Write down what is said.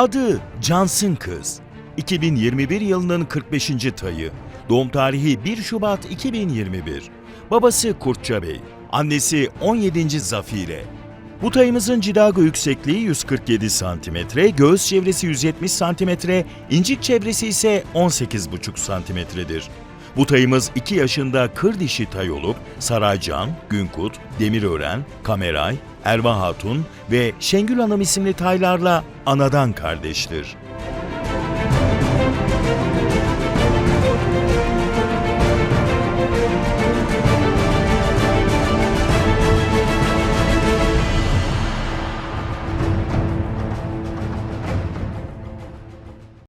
Adı Cansın Kız. 2021 yılının 45. tayı. Doğum tarihi 1 Şubat 2021. Babası Kurtça Bey. Annesi 17. Zafire. Bu tayımızın cidago yüksekliği 147 cm, göğüs çevresi 170 cm, incik çevresi ise 18,5 cm'dir. Bu tayımız 2 yaşında kır dişi tay olup Saraycan, Günkut, Demirören, Kameray, Erva Hatun ve Şengül Hanım isimli taylarla anadan kardeştir.